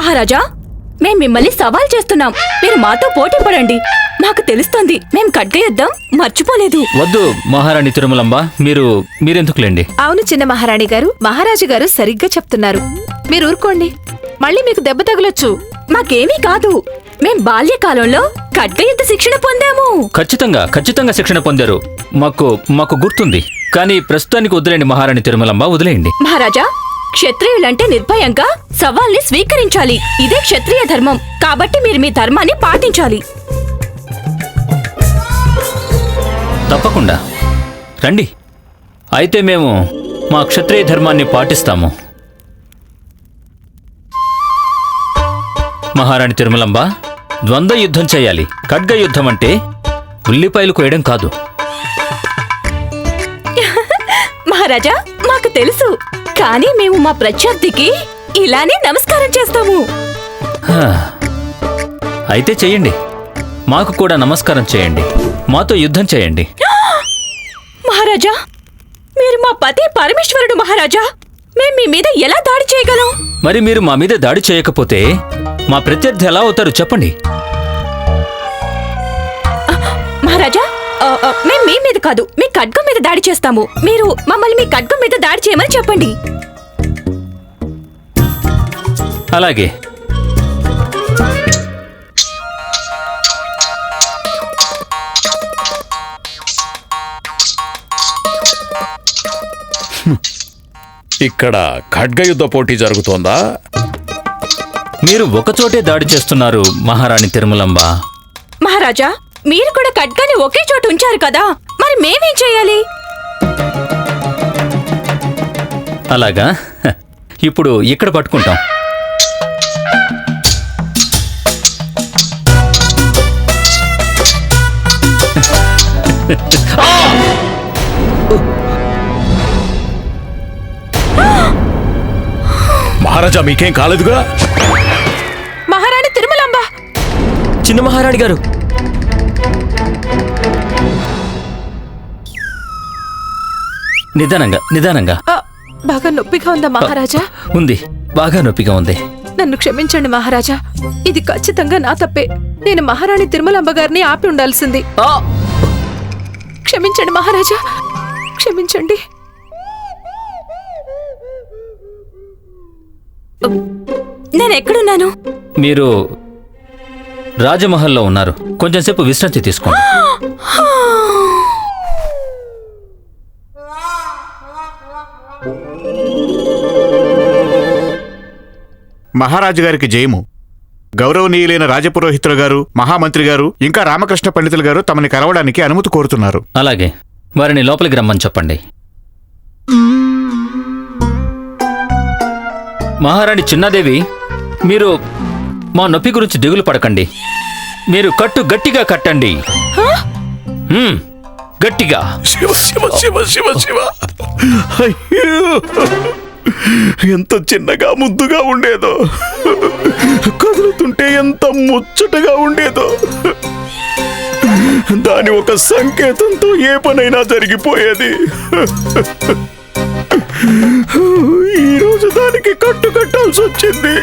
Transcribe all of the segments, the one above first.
మహారాజా మేం మిమ్మల్ని సవాల్ చేస్తున్నాం. మీరు మాతో పోటీ పడండి. మాకు తెలుస్తోంది మేం యుద్ధం మర్చిపోలేదు. వద్దు మహారాణి తిరుమలంబ మీరు మీరెందుకులేండి? అవును చిన్న మహారాణి గారు మహారాజు గారు సరిగ్గా చెప్తున్నారు. మీరు ఊరుకోండి మళ్ళీ మీకు దెబ్బ తగలొచ్చు. మాకేమీ కాదు మేం బాల్యకాలంలో ఖడ్గ యుద్ధ శిక్షణ పొందాము. ఖచ్చితంగా ఖచ్చితంగా శిక్షణ పొందారు. మాకు మాకు గుర్తుంది. కానీ ప్రస్తుతానికి వదిలేండి మహారాణి తిరుమలంబ వదిలేయండి. మహారాజా క్షత్రియులంటే నిర్భయంగా సవాల్ని స్వీకరించాలి. ఇదే క్షత్రియ ధర్మం. కాబట్టి మీరు మీ ధర్మాన్ని పాటించాలి. తప్పకుండా. రండి. అయితే మేము మా క్షత్రియ ధర్మాన్ని పాటిస్తాము. మహారాణి తిరుమలంబ ద్వంద్వ యుద్ధం చేయాలి. ఖడ్గ యుద్ధం అంటే ఉల్లిపాయలు కోయడం కాదు. మహారాజా మాకు తెలుసు. కానీ మేము మా ప్రత్యర్థికి ఇలానే నమస్కారం చేస్తాము. అయితే చెయ్యండి. మాకు కూడా నమస్కారం చేయండి. మాతో యుద్ధం చేయండి. మహారాజా మీరు మా పతి పరమేశ్వరుడు మహారాజా మేం మీ మీద ఎలా దాడి చేయగలం? మరి మీరు మా మీద దాడి చేయకపోతే మా ప్రత్యర్థి ఎలా అవుతారు చెప్పండి. మహారాజా ఆ, ఆ, మేం మీ మీద కాదు మీ ఖడ్గం మీద దాడి చేస్తాము. మీరు మమ్మల్ని మీ ఖడ్గం మీద దాడి చేయమని చెప్పండి. అలాగే. ఇక్కడ ఖడ్గయుద్ధ పోటీ జరుగుతోందా? మీరు ఒకచోటే దాడి చేస్తున్నారు మహారాణి తిరుమలంబ. మహారాజా మీరు కూడా ఖడ్గాని ఒకే చోట ఉంచారు కదా. మరి మేమేం చేయాలి? అలాగా? హ. ఇప్పుడు ఇక్కడ పట్టుకుంటాం. మహారాజా మీకేం కాలేదుగా? మహారాణి తిరుమలాంబ. చిన్న మహారాణి గారు నిదానంగా నిదానంగా. ఆ, బాగా నొప్పిగా ఉందా మహారాజా? ఉంది బాగా నొప్పిగా ఉంది. నన్ను క్షమించండి మహారాజా. ఇది ఖచ్చితంగా నా తప్పే. నేను మహారాణి తిరుమలాంబ గారిని ఆపి ఉండాల్సింది. ఆ! క్షమించండి మహారాజా. క్షమించండి. నేను ఎక్కడున్నాను? మీరు రాజమహల్లో ఉన్నారు. కొంచెంసేపు విశ్రాంతి తీసుకోండి. మహారాజు గారికి జయము. గౌరవనీయులైన రాజపురోహితులు గారు మహామంత్రి గారు ఇంకా రామకృష్ణ పండితులు గారు తమని కలవడానికి అనుమతి కోరుతున్నారు. అలాగే. వారిని లోపలికి రమ్మని చెప్పండి. మహారాణి చిన్నాదేవి మీరు మా నొప్పి గురించి దిగులు పడకండి. మీరు కట్టు గట్టిగా కట్టండి. హ్మ్, గట్టిగా. శివ శివ శివ శివ శివ. అయ్యో. ఎంత చిన్నగా ముద్దుగా ఉండేదో. కదులుతుంటే ఎంత ముచ్చటగా ఉండేదో. దాని ఒక సంకేతంతో ఏ పనైనా జరిగిపోయేది. ఈరోజు దానికి కట్టు కట్టాల్సి వచ్చింది.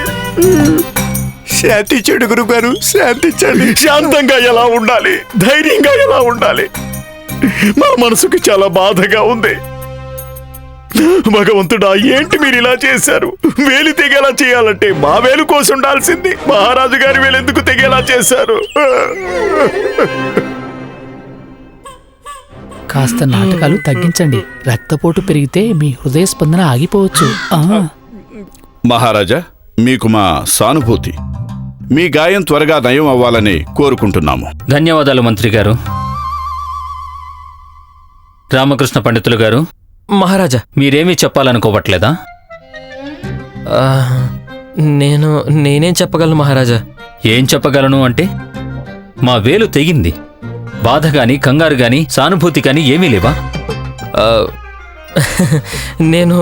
శాంతి చెడు గురువు గారు శాంతించండి శాంతంగా ఎలా ఉండాలి? ధైర్యంగా ఎలా ఉండాలి? మా మనసుకి చాలా బాధగా ఉంది. భగవంతుడా ఏంటి మీరు ఇలా చేశారు? వేలు తెగేలా చేయాలంటే మా వేలు కోసి ఉండాల్సింది. మహారాజు గారి వేలు ఎందుకు తెగేలా చేశారు? కాస్త నాటకాలు తగ్గించండి. రక్తపోటు పెరిగితే మీ హృదయ స్పందన ఆగిపోవచ్చు. ఆ, మహారాజా మీకు మా సానుభూతి. మీ గాయం త్వరగా నయం అవ్వాలని కోరుకుంటున్నాము. ధన్యవాదాలు మంత్రి గారు. రామకృష్ణ పండితులు గారు. మహారాజా మీరేమీ చెప్పాలనుకోవట్లేదా? నేను నేనేం చెప్పగలను మహారాజా? ఏం చెప్పగలను అంటే మా వేలు తెగింది. బాధ గాని కంగారు గాని సానుభూతి గాని ఏమీ లేవా? నేను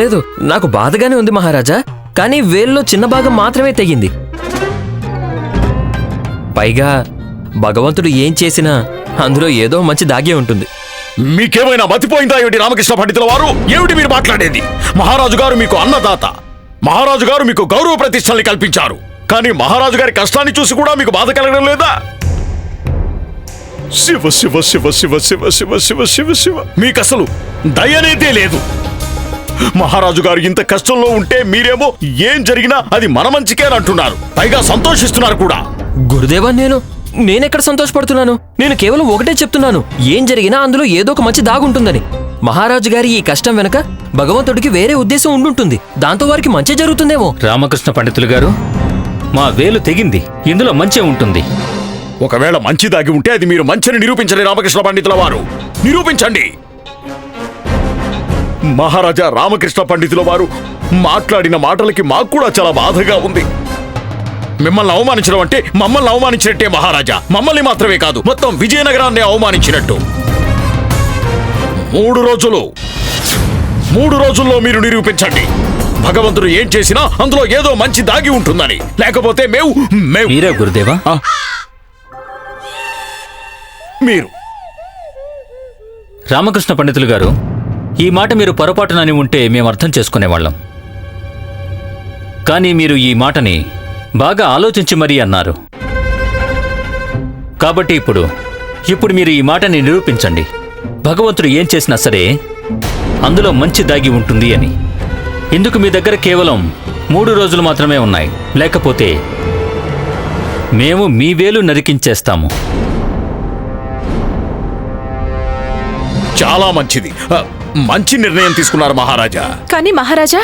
లేదు నాకు బాధగానే ఉంది మహారాజా కానీ వేల్లో చిన్న భాగం మాత్రమే తెగింది. పైగా భగవంతుడు ఏం చేసినా అందులో ఏదో మంచి దాగే ఉంటుంది. మీకేమైనా మతిపోయిందా ఏమిటి రామకృష్ణ పండితుల వారు? ఏమిటి మీరు మాట్లాడేది? మహారాజు గారు మీకు అన్నదాత. మహారాజు గారు మీకు గౌరవ ప్రతిష్టల్ని కల్పించారు. కానీ మహారాజు గారి కష్టాన్ని చూసి కూడా మీకు బాధ కలగడం లేదా? శివ శివ శివ శివ శివ శివ శివ శివ శివ. మీకు అసలు దయనేదే లేదు. మహారాజు గారు ఇంత కష్టంలో ఉంటే మీరేమో ఏం జరిగినా అది మన మంచికే అని అంటున్నారు. పైగా సంతోషిస్తున్నారు కూడా. గురుదేవా నేను నేనెక్కడ సంతోషపడుతున్నాను? నేను కేవలం ఒకటే చెప్తున్నాను. ఏం జరిగినా అందులో ఏదో ఒక మంచి దాగుంటుందని. మహారాజు గారి ఈ కష్టం వెనక భగవంతుడికి వేరే ఉద్దేశం ఉండుంటుంది. దాంతో వారికి మంచి జరుగుతుందేమో? రామకృష్ణ పండితులు గారు మా వేలు తెగింది. ఇందులో మంచి ఉంటుంది. ఒకవేళ మంచి దాగి ఉంటే అది మీరు మంచిని నిరూపించండి రామకృష్ణ పండితుల వారు. నిరూపించండి. మహారాజా రామకృష్ణ పండితుల వారు మాట్లాడిన మాటలకి మాకు కూడా చాలా బాధగా ఉంది. మిమ్మల్ని అవమానించడం అంటే మమ్మల్ని అవమానించినట్టే మహారాజా. మమ్మల్ని మాత్రమే కాదు మొత్తం విజయనగరాన్ని అవమానించినట్టు. మూడు రోజులు. మూడు రోజుల్లో మీరు నిరూపించండి. భగవంతుడు ఏం చేసినా అందులో ఏదో మంచి దాగి ఉంటుందని. లేకపోతే మేము మేము మీరే గురుదేవా. మీరు. రామకృష్ణ పండితులు గారు ఈ మాట మీరు పొరపాటునని ఉంటే మేము అర్థం చేసుకునేవాళ్ళం. కానీ మీరు ఈ మాటని బాగా ఆలోచించి మరీ అన్నారు. కాబట్టి ఇప్పుడు ఇప్పుడు మీరు ఈ మాటని నిరూపించండి. భగవంతుడు ఏం చేసినా సరే అందులో మంచి దాగి ఉంటుంది అని. ఇందుకు మీ దగ్గర కేవలం మూడు రోజులు మాత్రమే ఉన్నాయి. లేకపోతే మేము మీ వేలు నరికించేస్తాము. చాలా మంచిది. మంచి నిర్ణయం తీసుకున్నారు మహారాజా. కానీ మహారాజా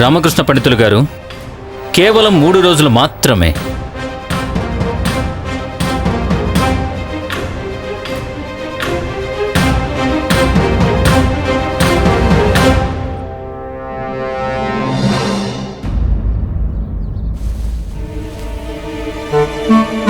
రామకృష్ణ పండితులు గారు కేవలం మూడు రోజులు మాత్రమే హాచి!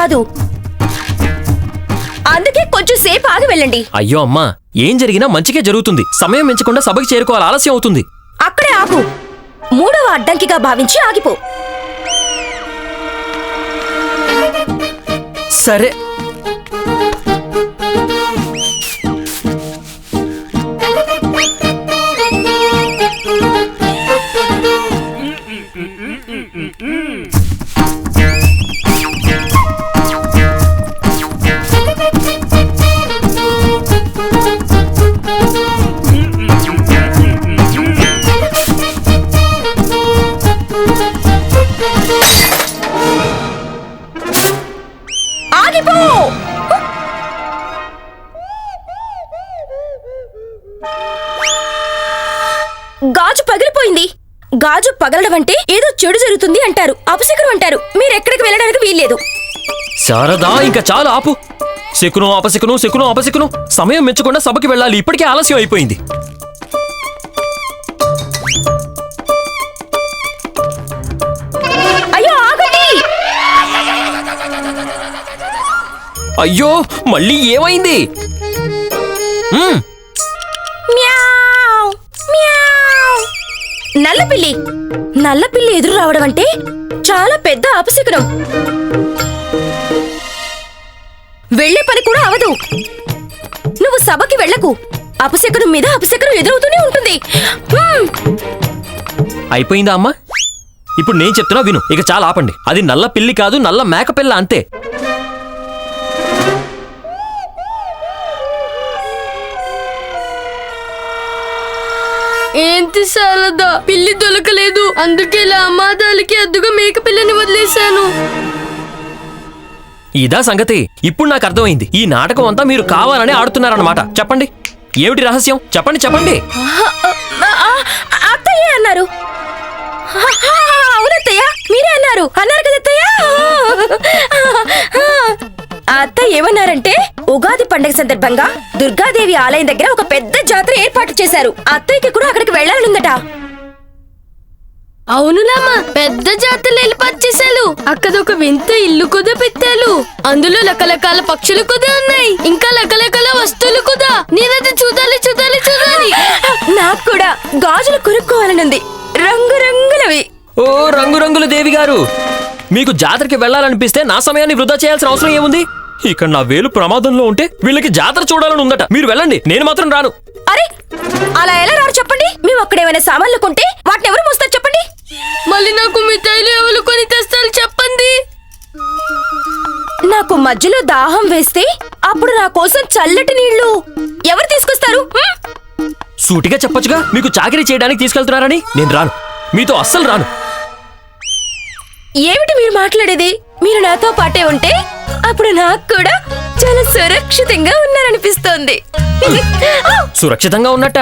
కాదు. అందుకే కొంచెం సేపు ఆగి వెళ్ళండి. అయ్యో అమ్మా ఏం జరిగినా మంచిగా జరుగుతుంది. సమయం మించకుండా సభకి చేరుకోవాలి ఆలస్యం అవుతుంది. అక్కడే ఆగు మూడవ అడ్డంకిగా భావించి ఆగిపో. సరే. వీల్లేదు శారదా ఇంకా చాలు ఆపు. శకునం అపశకునం శకునం అపశకునం. సమయం మెచ్చకుండా సభకి వెళ్ళాలి. ఇప్పటికే ఆలస్యం అయిపోయింది. అయ్యో ఆగండి! అయ్యో మళ్ళీ ఏమైంది? మ్మ్, నల్లపిల్లి నల్లపిల్లి ఎదురు రావడం అంటే? చాలా పెద్ద అపశకునం. వెళ్ళే పని కూడా అవదు. నువ్వు సభకి వెళ్ళకు. అపశకునం మీద అపశకునం ఎదురవుతూనే ఉంటుంది. అయిపోయిందా అమ్మా? ఇప్పుడు నేను చెప్తున్నా విను. ఇక చాలా ఆపండి. అది నల్ల పిల్లి కాదు నల్ల మేక పిల్ల అంతే. ఏంటి శారదా పిల్లి దొరకలేదు. అందుకే ఇలా అమ్మాదాలకి అద్దుగా మేక పిల్లని వదిలేశాను. ఇదా సంగతి. ఇప్పుడు నాకు అర్థమైంది. ఈ నాటకం అంతా మీరు కావాలని ఆడుతున్నారన్నమాట. చెప్పండి. ఏమిటి రహస్యం? చెప్పండి చెప్పండి. అత్తయ్య అన్నారు. అవునత్తయ్య మీరే అన్నారు. అన్నారు కదా ఆ, అత్తయ్య ఏమన్నారంటే ఉగాది పండగ సందర్భంగా దుర్గాదేవి ఆలయం దగ్గర ఒక పెద్ద జాతర ఏర్పాటు చేశారు. అత్తయ్యకి కూడా అక్కడికి వెళ్ళాలనుందట. అవునులామా పెద్ద జాతర ఏర్పాటు అక్కడ ఒక వింత ఇల్లు కూడా పెట్టారు. అందులో రకరకాల పక్షులు కూడా ఉన్నాయి. ఇంకా రకరకాల వస్తువులు కూడా నేనది చూడాలి చూడాలి చూడాలి. నాకు కూడా గాజులు కొనుక్కోవాలనుంది. రంగు రంగులవి ఓ రంగురంగుల దేవి గారు మీకు జాతరకి వెళ్ళాలనిపిస్తే నా సమయాన్ని వృధా చేయాల్సిన అవసరం ఏముంది? ఇక్కడ నా వేలు ప్రమాదంలో ఉంటే వీళ్ళకి జాతర చూడాలని ఉందట. మీరు వెళ్ళండి నేను మాత్రం రాను. అరే అలా ఎలా రారు చెప్పండి? మేము అక్కడ ఏమైనా సామాన్లు కొంటే వాటిని ఎవరు మోస్తారు చెప్పండి? మళ్ళీ నాకు మిఠాయిలు ఎవరు కొని తెస్తారు చెప్పండి? నాకు మధ్యలో దాహం వేస్తే అప్పుడు నా కోసం చల్లటి నీళ్ళు ఎవరు తీసుకొస్తారు? హ్మ్? సూటిగా చెప్పొచ్చుగా మీకు చాకరీ చేయడానికి తీసుకెళ్తున్నారని. నేను రాను. మీతో అస్సలు రాను. ఏమిటి మీరు మాట్లాడేది? మీరు నాతో పాటే ఉంటే అప్పుడు నాకు కూడా చాలా సురక్షితంగా ఉన్నారనిపిస్తోంది. సురక్షితంగా ఉన్నట్ట?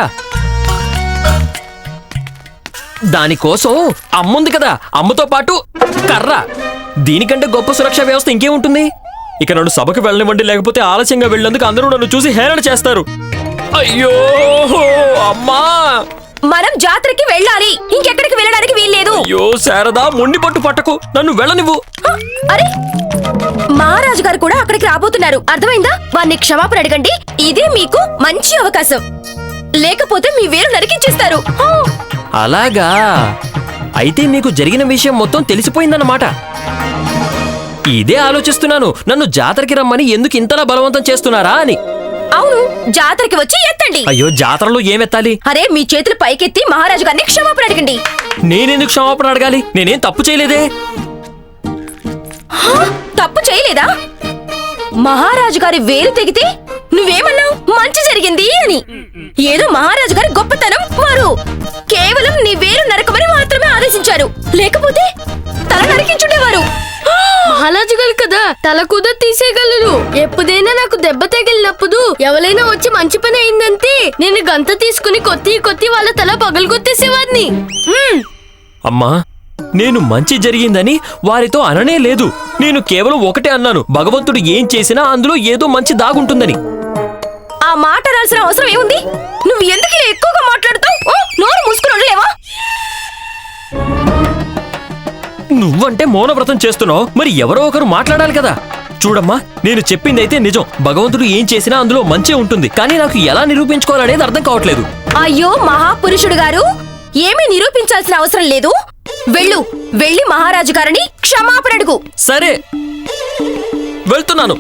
దానికోసం అమ్ముంది కదా. అమ్మతో పాటు కర్ర. దీనికంటే గొప్ప సురక్ష వ్యవస్థ ఇంకేముంటుంది? ఇక నన్ను సభకు వెళ్ళనివ్వండి లేకపోతే ఆలస్యంగా వెళ్ళినందుకు అందరూ నన్ను చూసి హేళన చేస్తారు. అయ్యో! అమ్మా! మనం జాతరకి వెళ్ళాలి. ఇంకెక్కడికి వెళ్ళడానికి వీల్లేదు. అయ్యో శారదా మొండి పట్టు పట్టకు. నన్ను వెళ్ళనివ్వు. అరే! మహారాజు గారు కూడా అక్కడికి రాబోతున్నారు. అర్థమైందా? వారిని క్షమాపణ అడగండి. ఇదే మీకు మంచి అవకాశం. లేకపోతే మీ వేరు నరికించేస్తారు. అలాగా. అయితే మీకు జరిగిన విషయం మొత్తం తెలిసిపోయిందన్నమాట. ఇదే ఆలోచిస్తున్నాను. నన్ను జాతరకి రమ్మని ఎందుకు ఇంతలా బలవంతం చేస్తున్నారా అని. అవును జాతరకి వచ్చి ఎత్తండి. అయ్యో జాతరలో ఏమెత్తాలి అరే మీ చేతులు పైకెత్తి మహారాజు గారిని క్షమాపణ అడగండి. నేనెందుకు క్షమాపణ అడగాలి? నేనేం తప్పు చేయలేదే? తప్పు చేయలేదా? మహారాజు గారి వేలు తెగితే నువ్వేమన్నావు? మంచి జరిగింది అని. ఏదో మహారాజు గారి గొప్పతనం వారు కేవలం నీ వేలు నరకమని మాత్రమే ఆదేశించారు లేకపోతే తల నరికించుండేవారు. మహారాజు గారు కదా తల కుద తీసేయగలరు. ఎప్పుడైనా నాకు దెబ్బ తగిలినప్పుడు ఎవరైనా వచ్చి మంచి పని అయిందంటే నేను గంత తీసుకుని కొత్తి కొత్తి వాళ్ళ తల పగలు కొట్టేసేవాడిని మ్మ్. అమ్మా నేను మంచి జరిగిందని వారితో అననే లేదు. నేను కేవలం ఒకటే అన్నాను. భగవంతుడు ఏం చేసినా అందులో ఏదో మంచి దాగుంటుందని. ఆ మాట రాల్సిన అవసరం ఏముంది? నువ్వు ఎందుకు ఇలా ఎక్కువగా మాట్లాడుతావు? నోరు మూసుకుని ఉండలేవా నువ్వంటే మౌనవ్రతం చేస్తున్నావు. మరి ఎవరో ఒకరు మాట్లాడాలి కదా. చూడమ్మా నేను చెప్పింది అయితే నిజం. భగవంతుడు ఏం చేసినా అందులో మంచే ఉంటుంది. కానీ నాకు ఎలా నిరూపించుకోవాలనేది అర్థం కావట్లేదు. అయ్యో మహాపురుషుడు గారు ఏమీ నిరూపించాల్సిన అవసరం లేదు. వెళ్ళు వెళ్ళి మహారాజు గారిని క్షమాపణ అడుగు. సరే. వెళ్తున్నాను.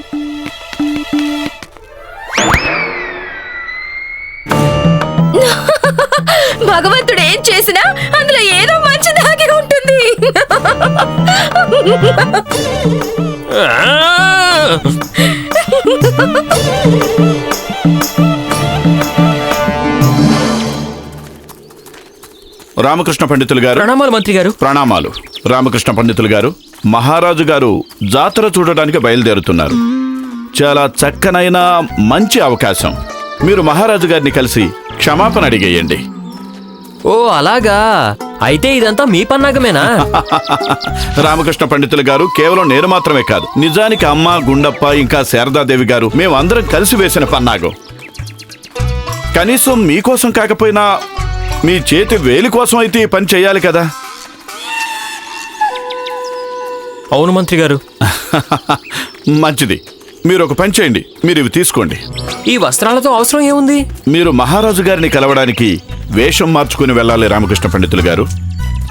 భగవంతుడు ఏం చేసినా అందులో ఏదో మంచి దాగి ఉంటుంది. ఆ! రామకృష్ణ పండితులు గారు. ప్రణామాలు మంత్రి గారు. ప్రణామాలు. రామకృష్ణ పండితులు గారు మహారాజు గారు జాతర చూడడానికి బయలుదేరుతున్నారు. చాలా చక్కనైన మంచి అవకాశం. మీరు మహారాజు గారిని కలిసి క్షమాపణ అడిగేయండి. ఓ అలాగా. అయితే ఇదంతా మీ పన్నాగమేనా? రామకృష్ణ పండితులు గారు కేవలం నేను మాత్రమే కాదు నిజానికి అమ్మ గుండప్ప ఇంకా శారదాదేవి గారు మేమందరం కలిసి వేసిన పన్నాగం. కనీసం మీకోసం కాకపోయినా మీ చేతి వేలి కోసం అయితే ఈ పని చేయాలి కదా. అవును మంత్రి గారు. మంచిది. మీరు ఒక పని చేయండి. మీరు ఇవి తీసుకోండి. ఈ వస్త్రాలతో అవసరం ఏముంది? మీరు మహారాజు గారిని కలవడానికి వేషం మార్చుకుని వెళ్ళాలి రామకృష్ణ పండితులు గారు.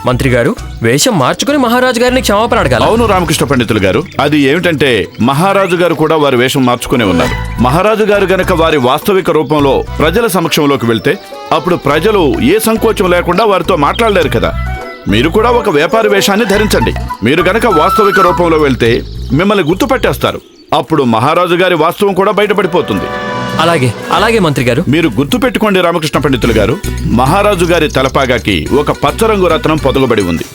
మంత్రి గారు వేషం మార్చుకుని మహారాజు గారిని క్షమాపణ అడగాలి? అవును రామకృష్ణ పండితులు గారు. అది ఏమిటంటే మహారాజు గారు కూడా వారి వేషం మార్చుకునే ఉన్నారు. మహారాజు గారు గనక వారి వాస్తవిక రూపంలో ప్రజల సమక్షంలోకి వెళ్తే అప్పుడు ప్రజలు ఏ సంకోచం లేకుండా వారితో మాట్లాడలేరు కదా. మీరు కూడా ఒక వ్యాపారి వేషాన్ని ధరించండి. మీరు గనక వాస్తవిక రూపంలో వెళ్తే మిమ్మల్ని గుర్తుపట్టేస్తారు. అప్పుడు మహారాజు గారి వాస్తవం కూడా బయటపడిపోతుంది. అలాగే అలాగే మంత్రి గారు. మీరు గుర్తుపెట్టుకోండి రామకృష్ణ పండితులు గారు. మహారాజు గారి తలపాగాకి ఒక పచ్చరంగు రత్నం పొదగబడి ఉంది.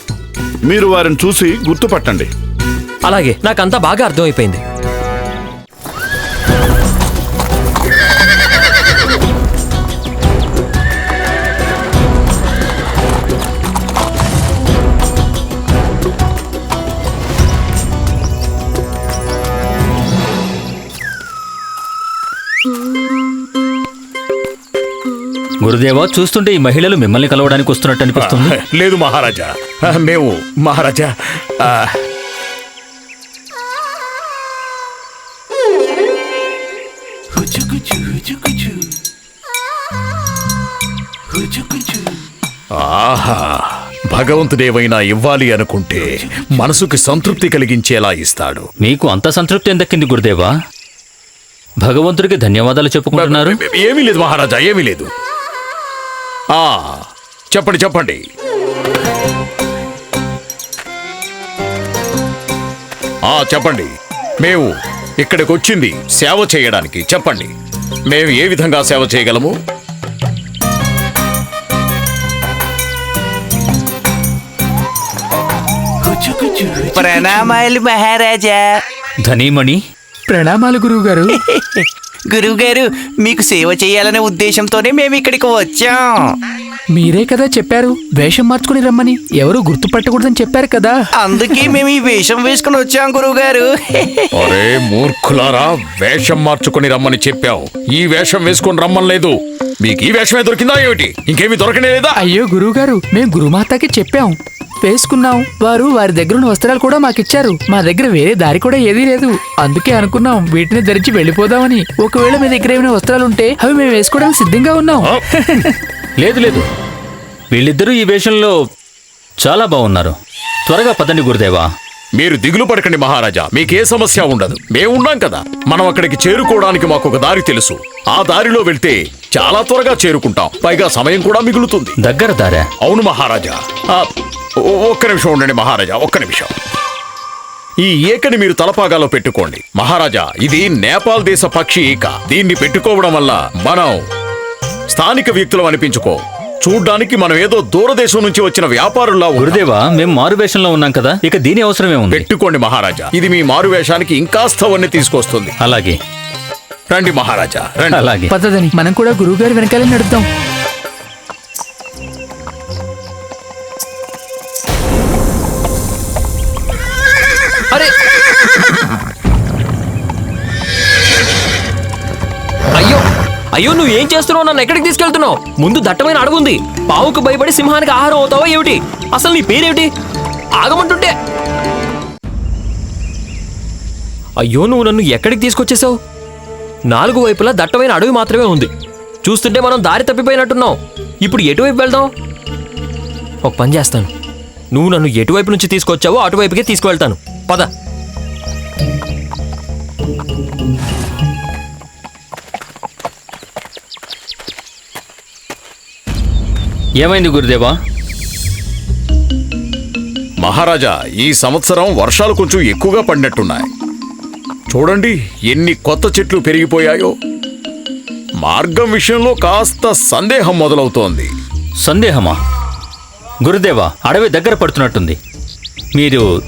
మీరు వారిని చూసి గుర్తుపట్టండి. అలాగే నాకంతా బాగా అర్థమైపోయింది. గురుదేవా చూస్తుంటే ఈ మహిళలు మిమ్మల్ని కలవడానికి వస్తున్నట్టు అనిపిస్తుంది. లేదు మహారాజా. మేము మహారాజా ఆహా భగవంతుడేవైనా ఇవ్వాలి అనుకుంటే మనసుకి సంతృప్తి కలిగించేలా ఇస్తాడు. మీకు అంత సంతృప్తి ఏం దక్కింది గురుదేవా? భగవంతుడికి ధన్యవాదాలు చెప్పుకుంటున్నారు. ఏమీ లేదు మహారాజా ఏమీ లేదు. చెప్పండి చెప్పండి. ఆ చెప్పండి. మేము ఇక్కడికి వచ్చింది సేవ చేయడానికి. చెప్పండి. మేము ఏ విధంగా సేవ చేయగలము? ప్రణామాలు మహారాజా. ధనీమణి. ప్రణామాలు గురువు గారు గురువుగారు మీకు సేవ చేయాలనే ఉద్దేశంతోనే మేము ఇక్కడికి వచ్చాం. మీరే కదా చెప్పారు వేషం మార్చుకుని రమ్మని. ఎవరు గుర్తుపట్టకూడదని చెప్పారు కదా. అందుకే మేము ఈ వేషం వేసుకుని వచ్చాం గురువుగారు. అరే మూర్ఖులారా వేషం మార్చుకొని రమ్మని చెప్పావు. ఈ వేషం వేసుకొని రమ్మనలేదు. మీకు ఈ వేషమే దొరికిందా ఏమిటి? ఇంకేమీ దొరకనే లేదా? అయ్యో గురువు గారు మేము గురుమాతకి చెప్పాం. వేసుకున్నాం. వారు వారి దగ్గర ఉన్న వస్త్రాలు కూడా మాకిచ్చారు. మా దగ్గర వేరే దారి కూడా ఏదీ లేదు. అందుకే అనుకున్నాం వీటిని ధరించి వెళ్ళిపోదామని. ఒకవేళ మీ దగ్గర ఏమైనా వస్త్రాలు ఉంటే అవి మేము వేసుకోవడానికి సిద్ధంగా ఉన్నాం. లేదు లేదు. వీళ్ళిద్దరూ ఈ వేషంలో చాలా బాగున్నారు. త్వరగా పదండి గురుదేవా. మీరు దిగులు పడకండి మహారాజా మీకే సమస్య ఉండదు. మేమున్నాం కదా. మనం అక్కడికి చేరుకోవడానికి మాకు ఒక దారి తెలుసు. ఆ దారిలో వెళ్తే చాలా త్వరగా చేరుకుంటాం. పైగా సమయం కూడా మిగులుతుంది. దగ్గర దారా. అవును మహారాజా. ఆ, ఒ- ఒక్క నిమిషం ఉండండి మహారాజా ఒక్క నిమిషం. ఈ ఈకని మీరు తలపాగాలో పెట్టుకోండి. మహారాజా ఇది నేపాల్ దేశ పక్షి ఈక దీన్ని పెట్టుకోవడం వల్ల మనం స్థానిక వ్యక్తులం అనిపించుకో. చూడ్డానికి మనం ఏదో దూరదేశం నుంచి వచ్చిన వ్యాపారుల్లా. గురుదేవా మేము మారు వేషంలో ఉన్నాం కదా ఇక దీని అవసరమే ఉంది. పెట్టుకోండి మహారాజా ఇది మీ మారు వేషానికి ఇంకాస్త వన్నీ తీసుకొస్తుంది. అలాగే. రండి మహారాజా రండి. అలాగే. పద్ధతిని మనం కూడా గురువు గారి వెనకాలే నడుద్దాం. అరే అయ్యో నువ్వు ఏం చేస్తున్నావు? నన్ను ఎక్కడికి తీసుకెళ్తున్నావు? ముందు దట్టమైన అడుగుంది ఉంది. పావుకు భయపడి సింహానికి ఆహారం అవుతావా ఏమిటి? అసలు నీ పేరేమిటి? ఆగమంటుంటే. అయ్యో నువ్వు నన్ను ఎక్కడికి తీసుకొచ్చేసావు? నాలుగు వైపులా దట్టమైన అడవి మాత్రమే ఉంది. చూస్తుంటే మనం దారి తప్పిపోయినట్టున్నాం. ఇప్పుడు ఎటువైపు వెళ్దాం? ఒక పని చేస్తాను. నువ్వు నన్ను ఎటువైపు నుంచి తీసుకొచ్చావో అటువైపుకే తీసుకువెళ్తాను. పద. ఏమైంది గురుదేవా? మహారాజా ఈ సంవత్సరం వర్షాలు కొంచెం ఎక్కువగా పడినట్టున్నాయి. చూడండి ఎన్ని కొత్త చెట్లు పెరిగిపోయాయో. మార్గం విషయంలో కాస్త సందేహం మొదలవుతోంది. సందేహమా? గురుదేవా అడవి దగ్గర పడుతున్నట్టుంది. మీరు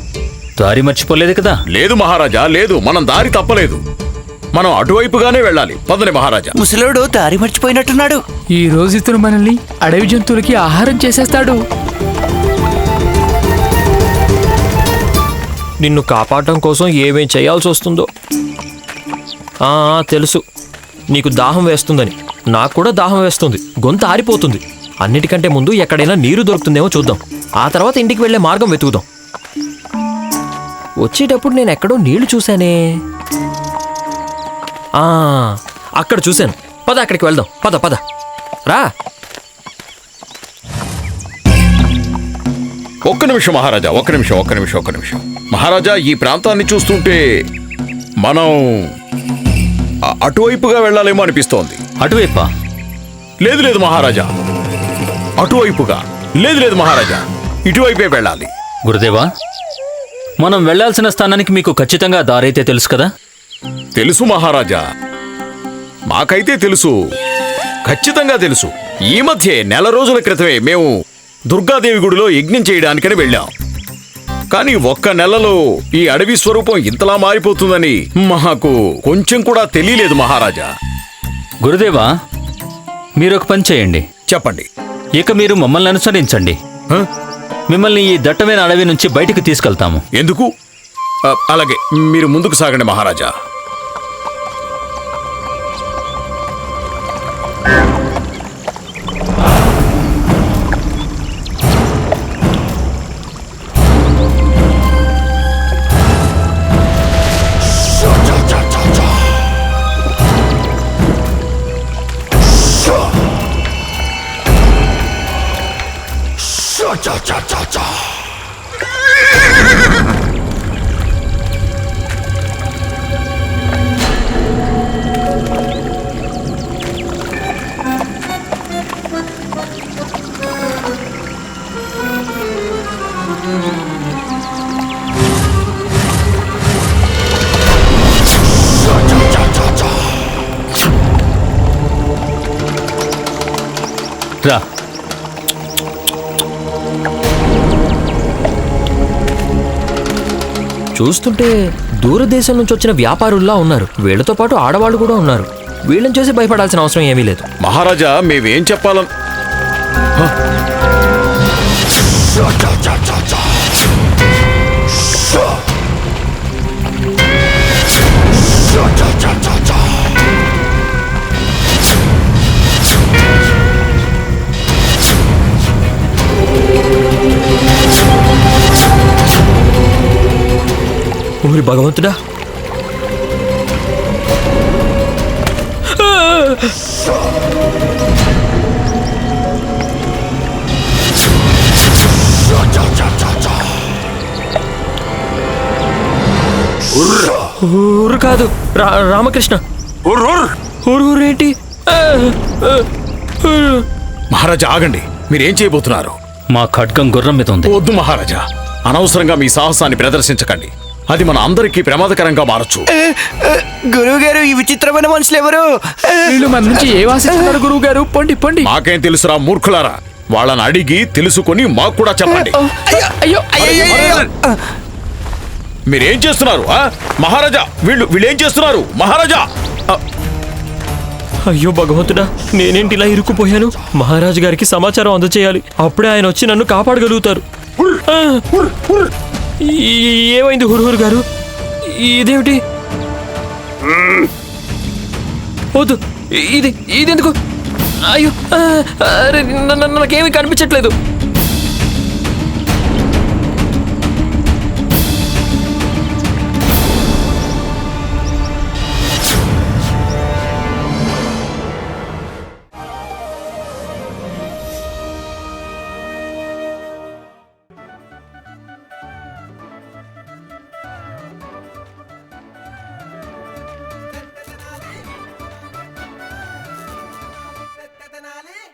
దారి మర్చిపోలేదు కదా? లేదు మహారాజా లేదు. మనం దారి తప్పలేదు. మనం అటువైపుగానే వెళ్ళాలి. పదని మహారాజా. ముసలోడు దారి మర్చిపోయినట్టున్నాడు. ఈ రోజు ఇతను మనల్ని అడవి జంతువులకి ఆహారం చేసేస్తాడు. నిన్ను కాపాడటం కోసం ఏమేం చేయాల్సి వస్తుందో? తెలుసు. నీకు దాహం వేస్తుందని. నాకు కూడా దాహం వేస్తుంది. గొంతు ఆరిపోతుంది. అన్నిటికంటే ముందు ఎక్కడైనా నీరు దొరుకుతుందేమో చూద్దాం. ఆ తర్వాత ఇంటికి వెళ్ళే మార్గం వెతుకుదాం. వచ్చేటప్పుడు నేను ఎక్కడో నీళ్ళు చూశానే. అక్కడ చూశాను. పద అక్కడికి వెళ్దాం. పద పద. రా. ఒక్క నిమిషం మహారాజా ఒక్క నిమిషం ఒక్క నిమిషం ఒక్క నిమిషం. మహారాజా ఈ ప్రాంతాన్ని చూస్తుంటే మనం అటువైపుగా వెళ్ళాలేమో అనిపిస్తోంది. అటువైపా? లేదు లేదు మహారాజా. అటువైపుగా. లేదు లేదు మహారాజా. ఇటువైపే వెళ్ళాలి. గురుదేవా మనం వెళ్ళాల్సిన స్థానానికి మీకు ఖచ్చితంగా దారైతే తెలుసు కదా? తెలుసు మహారాజా. మాకైతే తెలుసు. ఖచ్చితంగా తెలుసు. ఈ మధ్య నెల రోజుల క్రితమే మేము దుర్గాదేవి గుడిలో యజ్ఞం చేయడానికని వెళ్ళాం. కానీ ఒక్క నెలలో ఈ అడవి స్వరూపం ఇంతలా మారిపోతుందని మాకు కొంచెం కూడా తెలియలేదు మహారాజా. గురుదేవా మీరు ఒక పని చేయండి. చెప్పండి. ఇక మీరు మమ్మల్ని అనుసరించండి? మిమ్మల్ని ఈ దట్టమైన అడవి నుంచి బయటికి తీసుకెళ్తాము. ఎందుకు? అలాగే మీరు ముందుకు సాగండి మహారాజా. Cha cha cha cha. చూస్తుంటే దూరదేశం నుంచి వచ్చిన వ్యాపారుల్లా ఉన్నారు. వీళ్ళతో పాటు ఆడవాళ్ళు కూడా ఉన్నారు. వీళ్ళని చూసి భయపడాల్సిన అవసరం ఏమీ లేదు. మహారాజా మేమేం చెప్పాలని ఊరి భగవంతుడా ఊరు కాదు రా రామకృష్ణ ఊరు ఏంటి. మహారాజా ఆగండి. మీరేం చేయబోతున్నారు? మా ఖడ్గం గుర్రం మీద ఉంది. వద్దు మహారాజా. అనవసరంగా మీ సాహసాన్ని ప్రదర్శించకండి. అది మన అందరికీ ప్రమాదకరంగా మారచ్చు. గురువు గారు ఈ విచిత్రమైన మనుషులు ఎవరు? వీళ్ళు మన నుంచి ఏ వాసిస్తున్నారు గురువు గారు పొండి పొండి. మాకేం తెలుసురా మూర్ఖులారా? వాళ్ళని అడిగి తెలుసుకొని మాకు కూడా చెప్పండి. అయ్యో మీరేం చేస్తున్నారు ఆ? మహారాజా వీళ్ళు వీళ్ళేం చేస్తున్నారు? మహారాజా! అయ్యో భగవంతుడా నేనేంటి ఇలా ఇరుక్కుపోయాను? మహారాజు గారికి సమాచారం అందచేయాలి. అప్పుడే ఆయన వచ్చి నన్ను కాపాడగలుగుతారు. ఏమైంది హురుహురు గారు? ఇదేమిటి? వద్దు ఇది ఇది ఎందుకు అయ్యో అరే, నాకేమీ కనిపించట్లేదు.